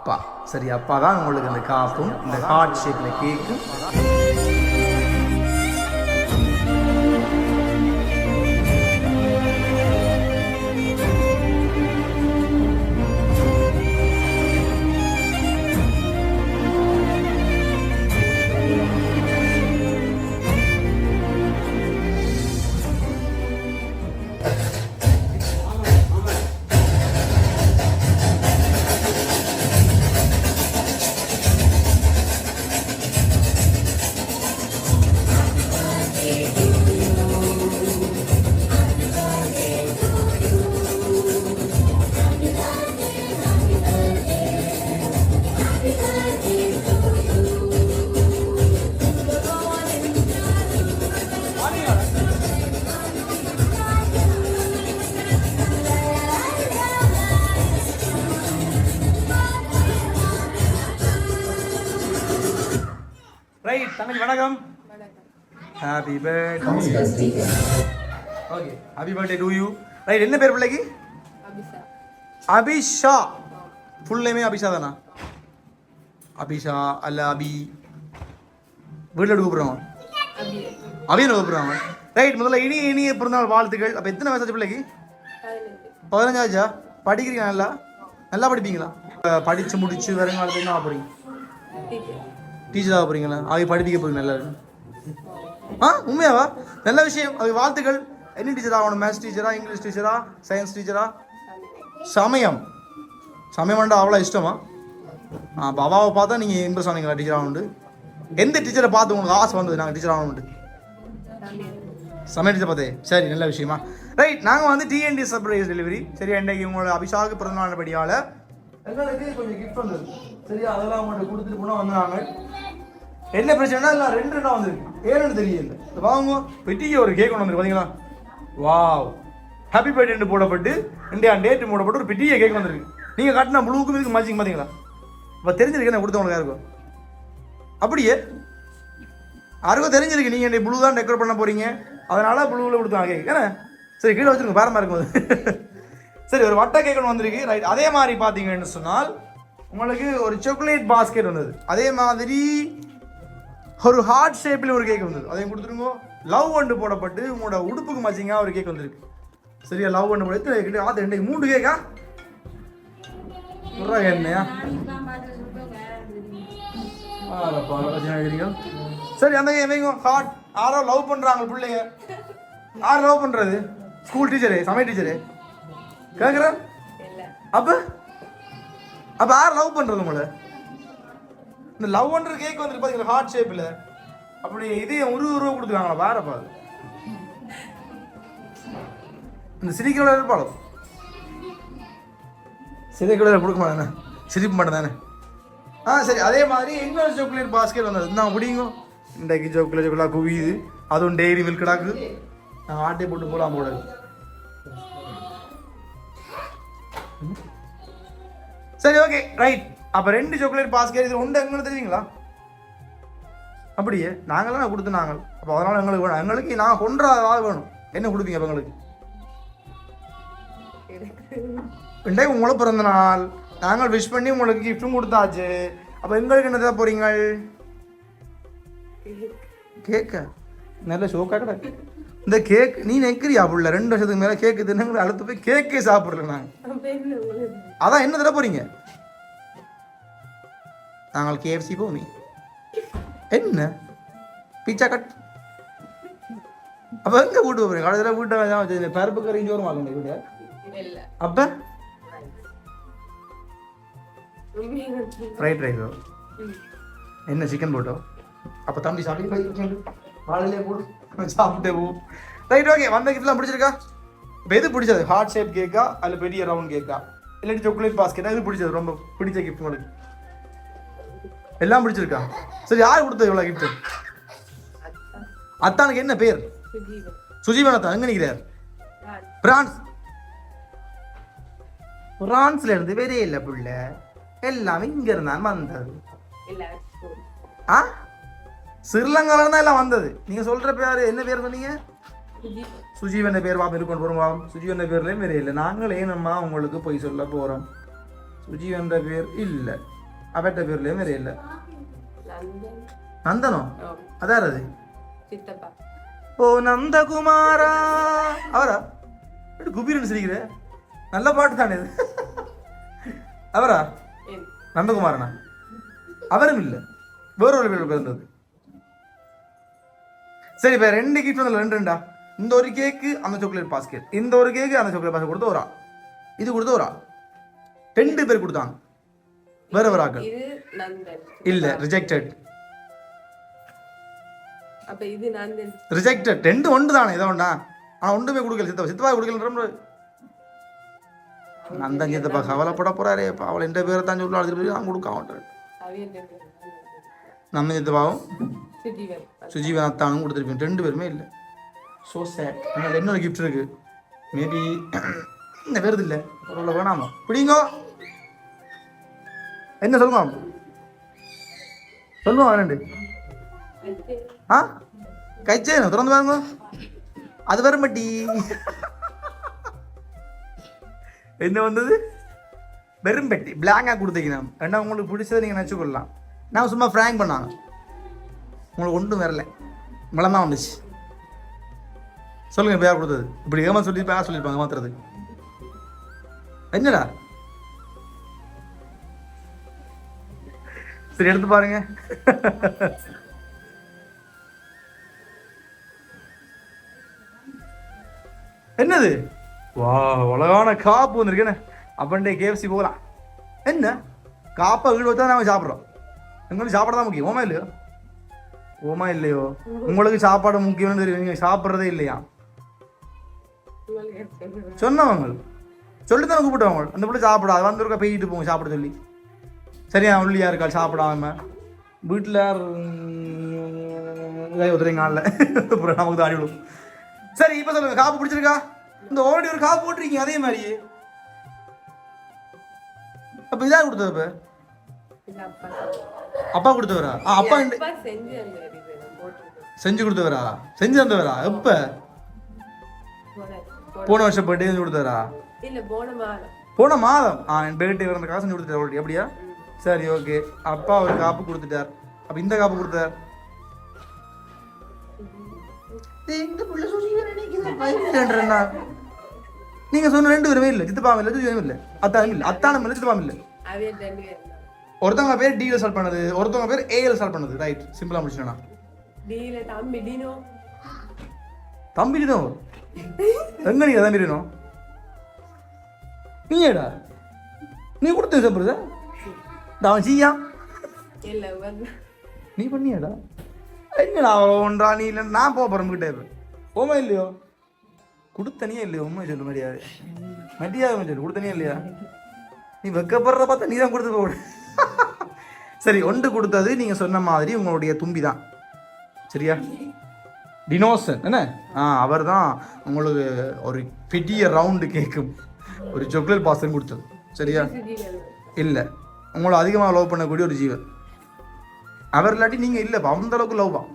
அப்பா. சரி அப்பா தான் உங்களுக்கு அந்த காப்பும் இந்த ஹார்ட் ஷேப்பில் கேக்கும். ரைட் தங்கச்சி வணக்கம். Happy birthday okay happy birthday to you right என்ன பேர் பிள்ளைக்கு? அபிஷா. அபிஷா. ஃபுல் நேமே அபிஷா தானா? அபிஷா அல்ல அபி. வீட்டில் கூப்பிடுறோம்? அபி அபின்னு கூப்பிடுறாங்க ரைட் முதல்ல இனி இனிய பிறந்தநாள் வாழ்த்துக்கள். அப்போ எத்தனை வயசாச்சு பிள்ளைக்கு? பதினஞ்சு பதினஞ்சாச்சா? படிக்கிறீங்க நல்லா? நல்லா படிப்பீங்களா? படிச்சு முடிச்சு வருங்காலத்துல என்ன ஆக டீச்சர் ஆக போறீங்களா? அவை படிப்பிக்க போறீங்க நல்லா ஆ உண்மையாவா? நல்ல விஷயம். அது வாழ்த்துக்கள். என்ன டீச்சர் ஆகணும் மேத்ஸ் டீச்சரா இங்கிலீஷ் டீச்சரா சயின்ஸ் டீச்சரா சமயம். சமயம்ண்டா அவ்வளோ இஷ்டமா? ஆ அப்போ அவாவை பார்த்தா நீங்கள் இம்ப்ரெஸ் ஆனீங்களா டீச்சர் ஆகணுண்டு எந்த டீச்சரை பார்த்து உங்களுக்கு ஆசை வந்தது? நாங்கள் டீச்சர் சமயம் டீச்சர் பார்த்தே. சரி நல்ல விஷயமா. ரைட் நாங்கள் வந்து டிஎன்டி சர்ப்ரைஸ் டெலிவரி சரி இன்றைக்கு உங்களோட அபிஷாக்கு பிறந்தநாள் படியால் எங்களுக்கு கொஞ்சம் கிஃப்ட் வந்தது சரியா? அதெல்லாம் உங்கள்கிட்ட கொடுத்துட்டு போனால் வந்தாங்க என்ன பிரச்சனைனா இல்லை ரெண்டு என்ன வந்திருக்கு. ஏன்னு தெரியல. இந்த வாங்க பெட்டிக்கு ஒரு கேக் ஒன்று வந்துருக்கு பார்த்தீங்களா வாவ் ஹாப்பி பர்த்டே போடப்பட்டு இந்தியா டேட்டு போடப்பட்டு ஒரு பெட்டிய கேக் வந்திருக்கு. நீங்கள் கட்டின ப்ளூக்கும் இதுக்கு மேட்சிங் பார்த்தீங்களா இப்போ தெரிஞ்சிருக்கு என்ன கொடுத்தவங்களுக்கு யாருக்கும் அப்படியே யாருக்கும் தெரிஞ்சிருக்கு நீங்கள் என்னை ப்ளூ தான் டெக்கரேட் பண்ண போகிறீங்க அதனால் ப்ளூவில் கொடுத்தாங்க கேக் ஏன்னா சரி கீழே வச்சிருங்க பாரமாக இருக்கும்போது. சரி ஒரு வட்ட கேக் ஒன்று வந்திருக்கு. ரைட் அதே மாதிரி பார்த்தீங்கன்னு சொன்னால் உங்களுக்கு ஒரு சாக்லேட் பாஸ்கெட் வந்தது. அதே மாதிரி ஒரு ஹார்ட் ஷேப்பில் ஒரு கேக் வந்தது. அதையும் கொடுத்துருங்க. லவ் ஒன்று போடப்பட்டு உங்களோட உடுப்புக்கு மச்சிங்காக ஒரு கேக் வந்திருக்கு. சரியா? லவ் ஒன்று போட எத்தனை கேக் ஆத்து ரெண்டு மூணு கேக்கா சொல்கிறா என்னையா? சரி அந்த வைங்க ஹார்ட் யாரோ லவ் பண்ணுறாங்க பிள்ளைங்க. யார் லவ் பண்ணுறது ஸ்கூல் டீச்சரு சமையல் டீச்சரு கேக்குறேன் இல்ல. அப்ப? அப்ப யார் லவ் பண்றது உங்களை? இந்த லவ் பண்ற கேக் வந்துருக்கு பாத்தீங்களா ஹார்ட் ஷேப்ல அப்படி இதே ஒரு ரூபா கொடுத்துருக்காங்களா அது இந்த சிரிக்கிறோட இருப்பாளோ சிரிக்கிறோட கொடுக்க மாட்டேனே சிரிப்பு மாட்டேன் தானே? ஆ சரி அதே மாதிரி இன்னொரு சாக்லேட் பாஸ்கெட் வந்தது. நான் பிடிங்க. இன்றைக்கு சாக்லேட் சாக்லேட் குவியுது. அதுவும் டெய்ரி மில்க் கிடாக்கு நான் ஆட்டை போட்டு போலாம் போடாது சரி ஓகே ரைட் அப்போ ரெண்டு சாக்லேட் பாஸ்கெட் இதில் உண்டு எங்கன்னு தெரியுங்களா? அப்படியே நாங்களாம் கொடுத்து நாங்கள். அப்போ அதனால் எங்களுக்கு வேணும். எங்களுக்கு நான் கொண்டாதான் வேணும். என்ன கொடுப்பீங்க அப்போ எங்களுக்கு? இன்றைக்கு உங்களை பிறந்த நாள். நாங்கள் விஷ் பண்ணி உங்களுக்கு கிஃப்ட்டும் கொடுத்தாச்சு. அப்போ எங்களுக்கு என்ன தான் போகிறீங்க கேக்க நல்ல ஷோக்காக கிடக்கு. இந்த கேக் நீ நெக்கிறியா புள்ள? ரெண்டு வருஷத்துக்கு மேலே கேக்கு தின்னு அடுத்து போய் கேக்கே சாப்பிட்றேன் நாங்கள் அதான் என்ன தர போறீங்க? நாங்கள் கேஎஃப்சி போமி என்ன? பீச்சா கட் அப்போ எங்கே கூட்டு போறீங்க? கடைசியில் வீட்டை பருப்பு கறி சோறு வாங்க வீட்டு இல்ல. அப்போ? ஃப்ரைட் ரைஸோ என்ன சிக்கன் போட்டோ? அப்போ தம்பி சாப்பிட்டு வாழையிலே போடு சாப்பிட்டே போ. ரைட் ஓகே வந்த கிஃப்ட்லாம் பிடிச்சிருக்கா? இப்போ எது பிடிச்சது? ஹார்ட் ஷேப் கேக்கா? அல்ல பெரிய ரவுண்ட் கேக்கா? இல்லாட்டி சாக்லேட் பாஸ்கெட்டா எது பிடிச்சது? ரொம்ப பிடிச்ச கிஃப்ட் உங்களுக்கு? எல்லாம் பிடிச்சிருக்கா? சரி யார் கொடுத்தது இவ்வளோ கிஃப்ட் அத்தானுக்கு என்ன பேர்? சுஜீவன் அத்தான். எங்க நிற்கிறார் பிரான்ஸ். பிரான்ஸ்ல இருந்து வேறே இல்லை புள்ள. எல்லாமே இங்க இருந்தான் வந்தது ஆ? ஸ்ரீலங்கால இருந்தா எல்லாம் வந்தது. நீங்க சொல்ற பேர் என்ன பேர் சொன்னீங்க? சுஜீவன் சுஜீவன் பேர் வாப்பம் இருக்கணும் போறோம் வாப்பம் சுஜீவன் பேர்லயும் வேற இல்லை. நாங்களே நம்ம உங்களுக்கு போய் சொல்ல போறோம். சுஜி என்ற பேர் இல்லை. அவற்ற பேர்லேயும் வேற இல்லை. நந்தன். அதார் அது? சித்தப்பா. ஓ நந்தகுமாரா. அவரா? குபீரன் சிரிக்கிற? நல்ல பாட்டு தானே இது. அவரா? நந்தகுமாரனா? அவரும் இல்லை. வேற ஒரு பேர் பிறந்தது சரி இப்போ ரெண்டு கிஃப்ட் வந்து ரெண்டு ரெண்டா? இந்த ஒரு கேக்கு அந்த சாக்லேட் பாஸ்கெட் இந்த ஒரு கேக்கு அந்த சாக்லேட் பாஸ்கெட் கொடுத்து ஒரு ஆள். இது கொடுத்து ஒரு ஆள். ரெண்டு பேர் கொடுத்தாங்க. வேற வேற ஆக்கள் இல்ல ரிஜெக்டட் அப்ப இது நந்தன். ரிஜெக்டட் ரெண்டு ஒன்று தானே இதை ஒன்றா? ஆனால் ஒன்றுமே கொடுக்கல சித்தப்பா. சித்தப்பா கொடுக்கல நந்தன் சித்தப்பா கவலைப்பட போறாரே. இப்போ அவள் எந்த பேரை தான் சொல்லி அழைச்சிட்டு நான் கொடுக்க மாட்டேன். நந்தன் சித்தப்பாவும் சுஜீவன். அத்தானும் கொடுத்துருப்பேன் ரெண்டு பேருமே இல்லை. ஸோ சேட் அதனால் இன்னொரு கிஃப்ட் இருக்கு. மேபி இந்த பேருது இல்லை. பரவாயில்ல வேணாமா? பிடிங்கோ. என்ன சொல்லுங்க சொல்லுவோம் ரெண்டு ஆ? கைச்சேனு திறந்து பாருங்க. அது வர மாட்டி. என்ன வந்தது? வெறும் பெட்டி பிளாங்காக கொடுத்தீங்க ரெண்டா உங்களுக்கு பிடிச்சதை நீங்கள் நினச்சிக்கொள்ளலாம். நான் சும்மா ஃப்ராங்க் பண்ணாங்க. உங்களுக்கு ஒன்றும் வரல. மலமாக வந்துச்சு. சொல்லுங்க இப்போ யார் கொடுத்தது? இப்படி ஏமா சொல்லியிருப்பாங்க சொல்லியிருப்பாங்க மாத்துறது என்னடா? சரி எடுத்து பாருங்க. என்னது? வா உலகான காப்பு வந்திருக்கேன்னு அப்பண்டே கேஎஃப்சி போகலாம். என்ன? காப்பை வீடு வச்சா நாங்கள் சாப்பிட்றோம். எங்களுக்கு சாப்பாடு தான் முக்கியம். ஓமா இல்லையோ? ஓமா இல்லையோ? உங்களுக்கு சாப்பாடு முக்கியம்னு தெரியும். நீங்கள் சாப்பிட்றதே இல்லையா? சொன்னவங்க சொல்லி தான் கூப்பிட்டவங்க அந்த பிள்ளை சாப்பிடாது வந்து ஒருக்கா பெய்யிட்டு போங்க சாப்பிட சொல்லி. சரியா உள்ளியா இருக்கா சாப்பிடாம. வீட்டில் உதறிங்க ஆள்ல. அப்புறம் நமக்கு தான் விடும் சரி இப்போ சொல்லுங்க காப்பு பிடிச்சிருக்கா? இந்த ஓடி ஒரு காப்பு போட்டிருக்கீங்க அதே மாதிரியே. அப்போ இதாக கொடுத்தது அப்பா? கொடுத்தவரா? அப்பா செஞ்சு கொடுத்தவரா? செஞ்சு தந்தவரா? எப்போ? போன- வருஷம் பர்த்டே செஞ்சு கொடுத்தவரா இல்ல போன மாதம். போன மாதம்? ஆ என் பர்த்டே வர காசு செஞ்சு கொடுத்துட்டார் already. அப்படியா சரி ஓகே அப்பா ஒரு காப்பு கொடுத்துட்டார். அப்ப இந்த காப்பு கொடுத்தார். புள்ள பயந்துட்டேன்றேன்னா. நீங்க சொன்ன ரெண்டு பேருமே இல்ல. சித்தப்பாவும் இல்ல. சித்தப்பாவும் இல்ல. அத்தானும் இல்ல. அத்தானும் இல்ல சித்தப்பாவும் இல்ல ஒருத்தவங்க பேர் டிஎல் ஸ்டார்ட் பண்ணது. ஒருத்தவங்க பேர் ஏஎல் ஸ்டார்ட் பண்ணது. ரைட் சிம்பிளா முடிச்சிட்டேனா? டீல தம்பி டினோ தம்பி தான் எங்க நீங்க தம்பி இருக்கணும் நீடா நீ கொடுத்த சாப்பிடுறதா அவன் சீயா நீ பண்ணியாடா? என்னடா அவ்வளோ ஒன்றா? நீ இல்லை நான் போக போகிறேன் கிட்டே ஓமா இல்லையோ? கொடுத்தனியே இல்லையோ? உண்மை சொல்லு மரியாதை மரியாதை சொல்லு கொடுத்தனியே இல்லையா? நீ வெக்கப்படுறத பார்த்தா நீ தான் கொடுத்து போடு சரி ஒன்று கொடுத்தது நீங்கள் சொன்ன மாதிரி உங்களுடைய தும்பி தான் சரியா? டினோசன் என்ன? ஆ அவர் தான் உங்களுக்கு ஒரு பெரிய ரவுண்டு கேக்கும். ஒரு சாக்லேட் பாசன் கொடுத்தது. சரியா? இல்லை. உங்களை அதிகமாக லவ் பண்ணக்கூடிய ஒரு ஜீவன். அவர் இல்லாட்டி நீங்கள் இல்லை அந்த அளவுக்கு லவ் தான்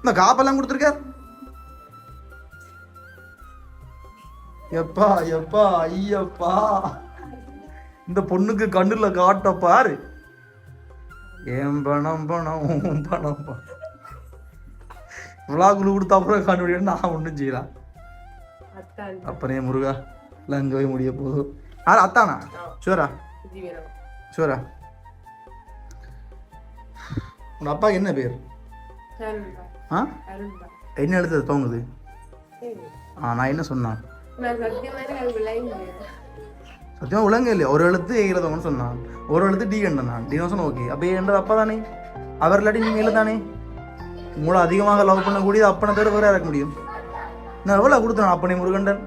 இந்த காப்பெல்லாம் கொடுத்துருக்கார்? எப்பா எப்பா ஐயப்பா. இந்த பொண்ணுக்கு கண்ணுல காட்ட பாரு. ஏன் பணம் பணம் உன் பணம். பணம் விழாக்குழு கொடுத்த அப்புறம் கண்டுபிடிக்கணும் நான் ஒன்றும் செய்யலாம் அப்பனே முருகா எல்லாம் அங்கே போய் முடிய போதும் ஆ அத்தானா? சுஜீவன் ஷுவரா உங்க அப்பாவுக்கு என்ன பேர்? ஆ? என்ன எழுத்து தோங்குது ஆ நான் என்ன சொன்னேன்? சத்தியமாக சத்தியமா இல்லையா ஒரு எழுத்து ஏ சொன்னான் ஒரு எழுத்து டி கண்டன் நான் டினோசன் ஓகே அப்போ ஏன்றது அப்பா தானே அவர் இல்லாட்டி நீங்கள் இல்லை தானே உங்களை அதிகமாக லவ் பண்ணக்கூடியது அப்பனை தேட வேற இறக்க முடியும் நான் எவ்வளோ கொடுத்தேன் அப்பனே முருகண்டன்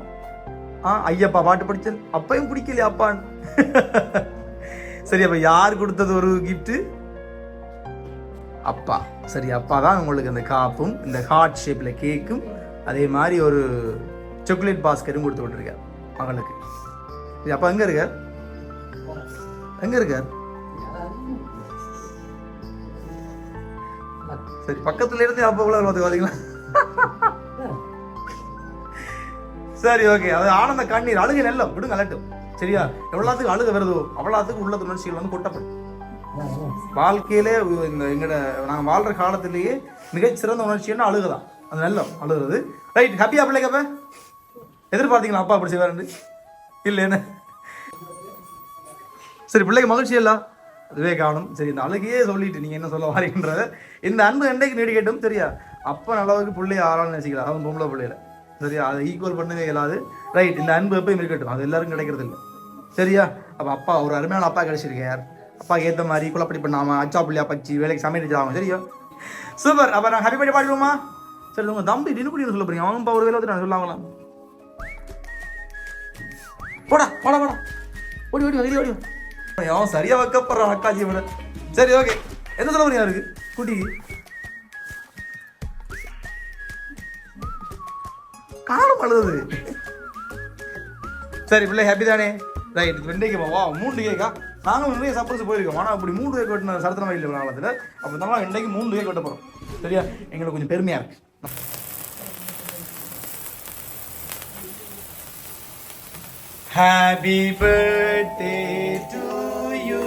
ஆ ஐயப்பா பாட்டு படித்தேன் அப்பையும் பிடிக்கலையா அப்பான் சரி அப்போ யார் கொடுத்தது ஒரு கிஃப்ட்டு அப்பா சரி அப்பா தான் உங்களுக்கு அந்த காப்பும் இந்த ஹார்ட் ஷேப்பில் கேக்கும் அதே மாதிரி ஒரு சாக்லேட் பாஸ்கெட்டும் கொடுத்து விட்டுருக்கார் மகளுக்கு இது அப்பா எங்க இருக்கார்? எங்க இருக்கார்? சரி பக்கத்துல இருந்து அப்பா உள்ள பார்த்து பாத்தீங்களா சரி ஓகே. அது ஆனந்த கண்ணீர். அழுகு நெல்லம் விடுங்க அலட்டும் சரியா? எவ்வளோத்துக்கு அழுக வருதோ அவ்வளோத்துக்கு உள்ள உணர்ச்சிகள் வந்து கொட்டப்படும். வாழ்க்கையிலே இந்த எங்கட நாங்கள் வாழ்ற காலத்திலேயே மிகச்சிறந்த உணர்ச்சின்னா அழுகுதான் அது நல்லம் அழுகுறது. ரைட் ஹாப்பியா பிள்ளைக்கப்ப எதிர்பார்த்தீங்களா அப்பா அப்படி செய்வாருன்னு? இல்லை என்ன சரி பிள்ளைக்கு மகிழ்ச்சி இல்ல. அதுவே காணும் சரி இந்த அழுகையே சொல்லிட்டு நீங்க என்ன சொல்ல வரீங்கன்றத இந்த அன்பு என்றைக்கு நீடிக்கட்டும் சரியா? அப்போ நல்லவுக்கு பிள்ளைய ஆளான்னு நினைச்சிக்கலாம் அவன் பொம்பளை பிள்ளையில. சரியா? அதை ஈக்குவல் பண்ணவே இயலாது. ரைட் இந்த அன்பு எப்பயும் இருக்கட்டும். அது எல்லாரும் கிடைக்கிறது இல்லை சரியா? அப்ப அப்பா ஒரு அருமையான அப்பா கிடைச்சிருக்கார் அப்பாக்கு ஏத்த மாதிரி குழப்படி பண்ணாம அச்சா பிள்ளையா பச்சி வேலைக்கு சமையல் சரியா? சூப்பர் அப்ப நான் ஹாப்பி பர்த்டே பாடிடுவோமா? சரி உங்க தம்பி நின்று சொல்ல போறீங்க? அவன் ஒரு வேலை வந்து நான் சொல்லாங்களாம் போடா போடா போடா. ஓடி ஓடி ஓடி ஓடி அவன் சரியாக வைக்கப்படுறான் அக்காஜி விட சரி ஓகே எந்த சொல்ல போறீங்க இருக்கு? குட்டிக்கு காலம் அழுது சரி பிள்ளை ஹாப்பி தானே? ரைட் வெண்டைக்கு வா மூன்று கேக்கா நாங்களும் நிறைய சப்போஸ் போயிருக்கோம். ஆனால் அப்படி மூணு கேக் வெட்டின சரத்தன இல்லை காலத்தில் அப்போ தான் இன்றைக்கு மூன்று கேக் வெட்ட போகிறோம் சரியா? எங்களுக்கு கொஞ்சம் பெருமையாக இருக்குது Happy birthday to you.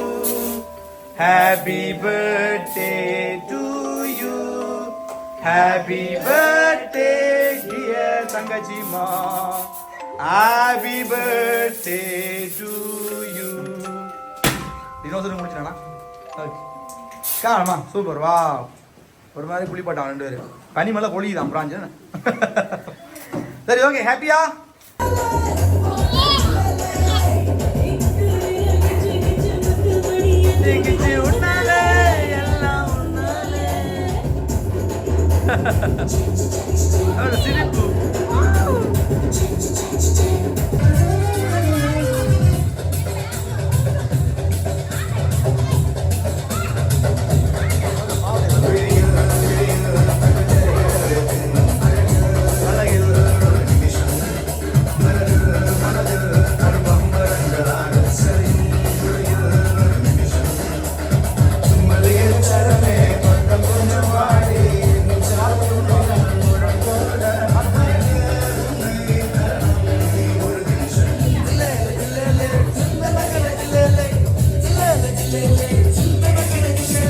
Happy birthday to you. Happy birthday, dear Sangajima. Happy birthday to you. தினோசரம் முடிச்சானா காணுமா சூப்பர் வா ஒரு மாதிரி குளிப்பாட்டான் ரெண்டு பேரும் கனிமலை மேலே பொழியுதான் பிராஞ்சு சரி ஓகே ஹாப்பியா கிச்சு உன்னாலே எல்லாம் உன்னாலே அவரோட சிரிப்பு